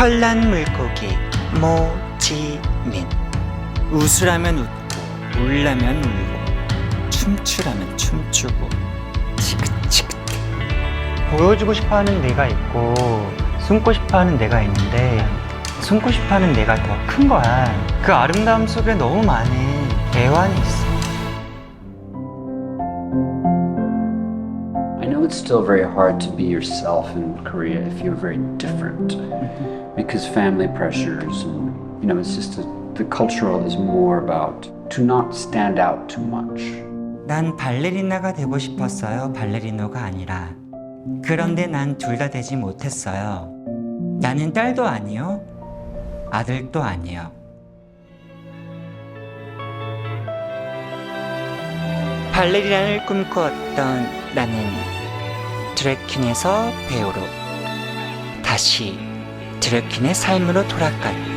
털난 물고기 모지민. 웃으라면 웃고 울라면 울고 춤추라면 춤추고. 지긋지긋 보여주고 싶어하는 내가 있고 숨고 싶어하는 내가 있는데 숨고 싶어하는 내가 더 큰 거야. 그 아름다움 속에 너무 많은 애환이 있어. I know it's still very hard to be yourself in Korea if you're very different because family pressures and you know it's just a, the cultural is more about to not stand out too much. 난 발레리나가 되고 싶었어요. 발레리노가 아니라. 그런데 난 둘 다 되지 못했어요. 나는 딸도 아니요. 아들도 아니요. 발레리나를 꿈꾸었던 나는 드래킨에서 배우로 다시 드래킨의 삶으로 돌아갔다.